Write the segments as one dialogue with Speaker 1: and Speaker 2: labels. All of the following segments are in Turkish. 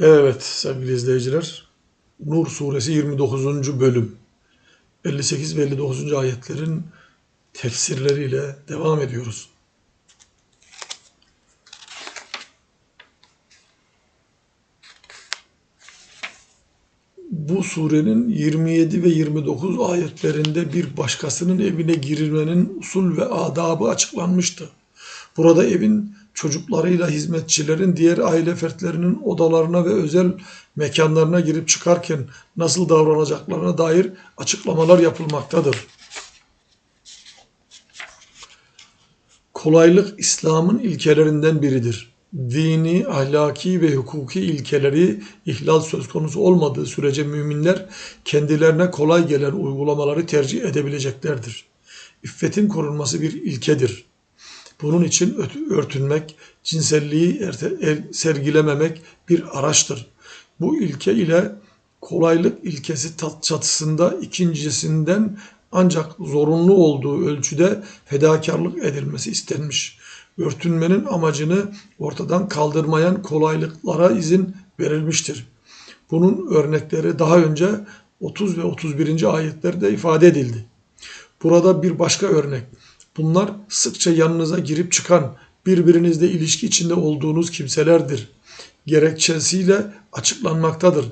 Speaker 1: Evet sevgili izleyiciler. Nur suresi 29. bölüm 58 ve 59. ayetlerin tefsirleriyle devam ediyoruz. Bu surenin 27 ve 29 ayetlerinde bir başkasının evine girilmenin usul ve adabı açıklanmıştı. Burada evin çocuklarıyla hizmetçilerin diğer aile fertlerinin odalarına ve özel mekanlarına girip çıkarken nasıl davranacaklarına dair açıklamalar yapılmaktadır. Kolaylık İslam'ın ilkelerinden biridir. Dini, ahlaki ve hukuki ilkeleri ihlal söz konusu olmadığı sürece müminler kendilerine kolay gelen uygulamaları tercih edebileceklerdir. İffetin korunması bir ilkedir. Bunun için örtünmek, cinselliği sergilememek bir araçtır. Bu ilke ile kolaylık ilkesi çatısında ikincisinden ancak zorunlu olduğu ölçüde fedakarlık edilmesi istenmiş. Örtünmenin amacını ortadan kaldırmayan kolaylıklara izin verilmiştir. Bunun örnekleri daha önce 30 ve 31. ayetlerde ifade edildi. Burada bir başka örnek. Bunlar sıkça yanınıza girip çıkan, birbirinizle ilişki içinde olduğunuz kimselerdir. Gerekçesiyle açıklanmaktadır.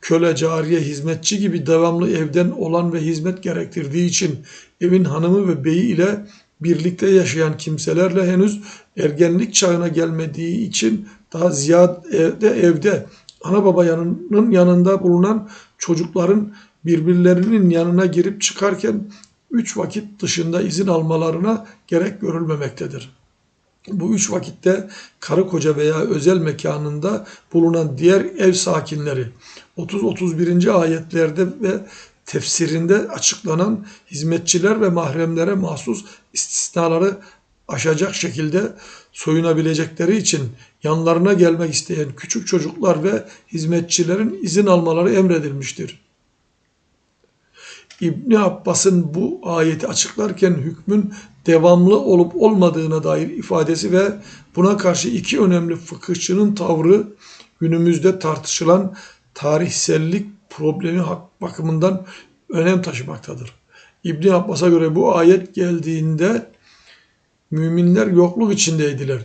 Speaker 1: Köle, cariye, hizmetçi gibi devamlı evden olan ve hizmet gerektirdiği için evin hanımı ve beyi ile birlikte yaşayan kimselerle henüz ergenlik çağına gelmediği için daha ziyade evde ana baba yanının yanında bulunan çocukların birbirlerinin yanına girip çıkarken üç vakit dışında izin almalarına gerek görülmemektedir. Bu üç vakitte karı koca veya özel mekanında bulunan diğer ev sakinleri 30-31. ayetlerde ve tefsirinde açıklanan hizmetçiler ve mahremlere mahsus istisnaları aşacak şekilde soyunabilecekleri için yanlarına gelmek isteyen küçük çocuklar ve hizmetçilerin izin almaları emredilmiştir. İbni Abbas'ın bu ayeti açıklarken hükmün devamlı olup olmadığına dair ifadesi ve buna karşı iki önemli fıkıhçının tavrı günümüzde tartışılan tarihsellik problemi bakımından önem taşımaktadır. İbni Abbas'a göre bu ayet geldiğinde müminler yokluk içindeydiler.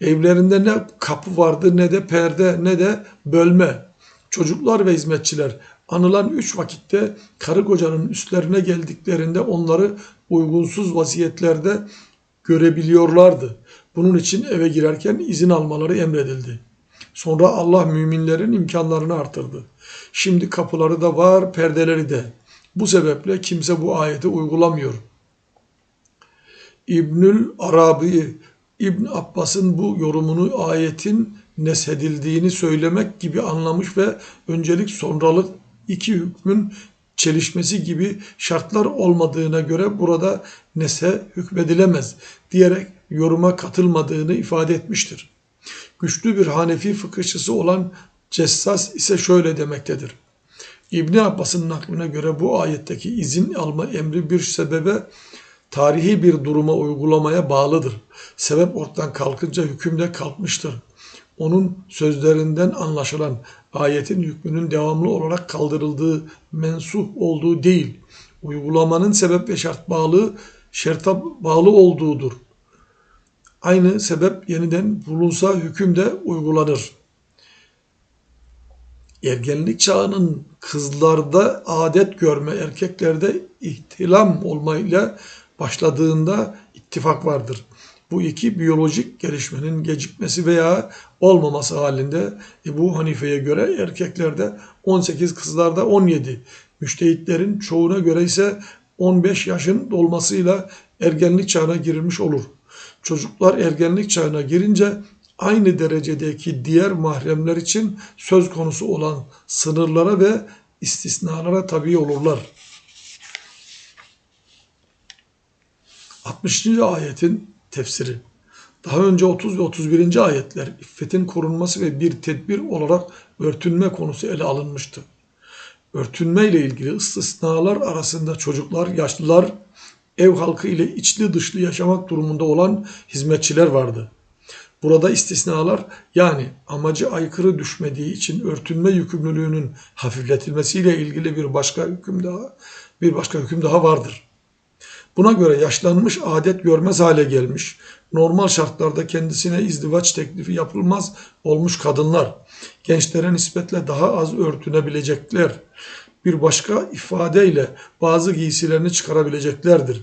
Speaker 1: Evlerinde ne kapı vardı ne de perde ne de bölme. Çocuklar ve hizmetçiler anılan üç vakitte karı kocanın üstlerine geldiklerinde onları uygunsuz vaziyetlerde görebiliyorlardı. Bunun için eve girerken izin almaları emredildi. Sonra Allah müminlerin imkanlarını artırdı. Şimdi kapıları da var, perdeleri de. Bu sebeple kimse bu ayeti uygulamıyor. İbnül Arabi, İbn Abbas'ın bu yorumunu ayetin neshedildiğini söylemek gibi anlamış ve öncelik sonralık iki hükmün çelişmesi gibi şartlar olmadığına göre burada nese hükmedilemez diyerek yoruma katılmadığını ifade etmiştir. Güçlü bir Hanefi fıkıhçısı olan Cessas ise şöyle demektedir. İbni Abbas'ın nakline göre bu ayetteki izin alma emri bir sebebe tarihi bir duruma uygulamaya bağlıdır. Sebep ortadan kalkınca hüküm de kalkmıştır onun sözlerinden anlaşılan ayetin hükmünün devamlı olarak kaldırıldığı, mensuh olduğu değil, uygulamanın sebep ve şart bağlı, şerta bağlı olduğudur. Aynı sebep yeniden bulunsa hüküm de uygulanır. Ergenlik çağının kızlarda adet görme, erkeklerde ihtilam olmayla başladığında ittifak vardır. Bu iki biyolojik gelişmenin gecikmesi veya olmaması halinde Ebu Hanife'ye göre erkeklerde 18, kızlarda 17, müştehitlerin çoğuna göre ise 15 yaşın dolmasıyla ergenlik çağına girilmiş olur. Çocuklar ergenlik çağına girince aynı derecedeki diğer mahremler için söz konusu olan sınırlara ve istisnalara tabi olurlar. 60. ayetin tefsiri. Daha önce 30 ve 31. ayetler iffetin korunması ve bir tedbir olarak örtünme konusu ele alınmıştı. Örtünme ile ilgili istisnalar arasında çocuklar, yaşlılar, ev halkı ile içli dışlı yaşamak durumunda olan hizmetçiler vardı. Burada istisnalar yani amacı aykırı düşmediği için örtünme yükümlülüğünün hafifletilmesiyle ilgili bir başka hüküm daha bir başka hüküm daha vardır. Buna göre yaşlanmış adet görmez hale gelmiş, normal şartlarda kendisine izdivaç teklifi yapılmaz olmuş kadınlar, gençlere nispetle daha az örtünebilecekler, bir başka ifadeyle bazı giysilerini çıkarabileceklerdir.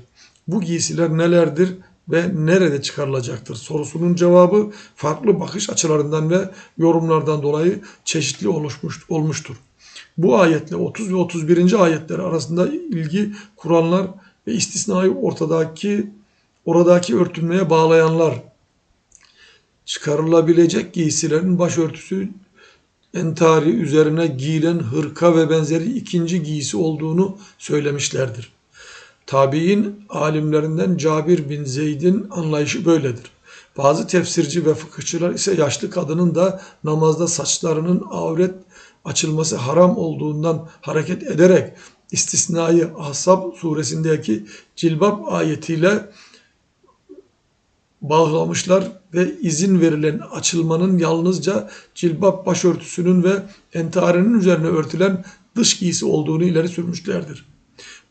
Speaker 1: Bu giysiler nelerdir ve nerede çıkarılacaktır sorusunun cevabı farklı bakış açılarından ve yorumlardan dolayı çeşitli oluşmuş, olmuştur. Bu ayetle 30 ve 31. ayetler arasında ilgi kuranlar ve istisnayı ortadaki oradaki örtünmeye bağlayanlar çıkarılabilecek giysilerin başörtüsü entari üzerine giyilen hırka ve benzeri ikinci giysi olduğunu söylemişlerdir. Tabi'in alimlerinden Cabir bin Zeyd'in anlayışı böyledir. Bazı tefsirci ve fıkıhçılar ise yaşlı kadının da namazda saçlarının avret açılması haram olduğundan hareket ederek istisnayı Ahzab suresindeki cilbab ayetiyle bağlamışlar ve izin verilen açılmanın yalnızca cilbab başörtüsünün ve entarinin üzerine örtülen dış giysi olduğunu ileri sürmüşlerdir.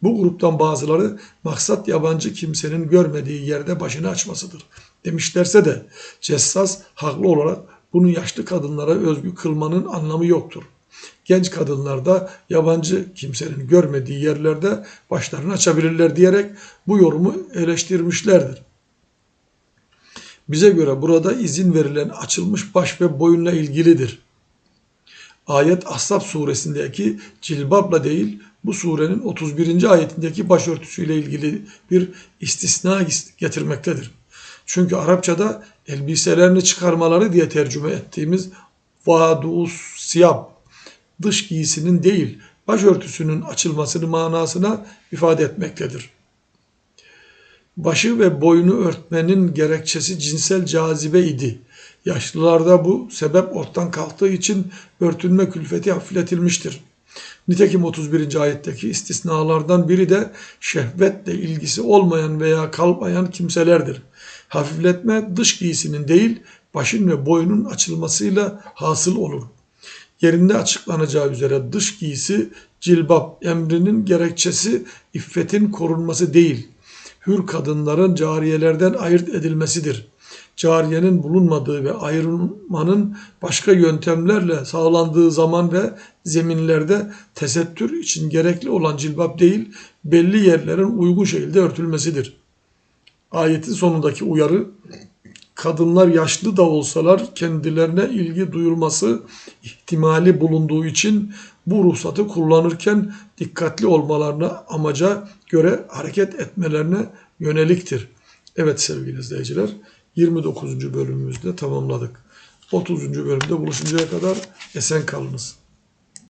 Speaker 1: Bu gruptan bazıları maksat yabancı kimsenin görmediği yerde başını açmasıdır demişlerse de Cessas haklı olarak bunu yaşlı kadınlara özgü kılmanın anlamı yoktur. Genç kadınlar da yabancı kimsenin görmediği yerlerde başlarını açabilirler diyerek bu yorumu eleştirmişlerdir. Bize göre burada izin verilen açılmış baş ve boyunla ilgilidir. Ayet Ahzab suresindeki cilbabla değil bu surenin 31. ayetindeki başörtüsüyle ilgili bir istisna getirmektedir. Çünkü Arapçada elbiselerini çıkarmaları diye tercüme ettiğimiz vadus siyab dış giysinin değil başörtüsünün açılmasını manasına ifade etmektedir. Başı ve boynu örtmenin gerekçesi cinsel cazibe idi. Yaşlılarda bu sebep ortadan kalktığı için örtünme külfeti hafifletilmiştir. Nitekim 31. ayetteki istisnalardan biri de şehvetle ilgisi olmayan veya kalmayan kimselerdir. Hafifletme dış giysinin değil başın ve boynun açılmasıyla hasıl olur. Yerinde açıklanacağı üzere dış giysi cilbap emrinin gerekçesi iffetin korunması değil, hür kadınların cariyelerden ayırt edilmesidir. Cariyenin bulunmadığı ve ayrılmanın başka yöntemlerle sağlandığı zaman ve zeminlerde tesettür için gerekli olan cilbap değil, belli yerlerin uygun şekilde örtülmesidir. Ayetin sonundaki uyarı kadınlar yaşlı da olsalar kendilerine ilgi duyulması ihtimali bulunduğu için bu ruhsatı kullanırken dikkatli olmalarına amaca göre hareket etmelerine yöneliktir. Evet sevgili izleyiciler 29. bölümümüzde tamamladık. 30. bölümde buluşuncaya kadar esen kalınız.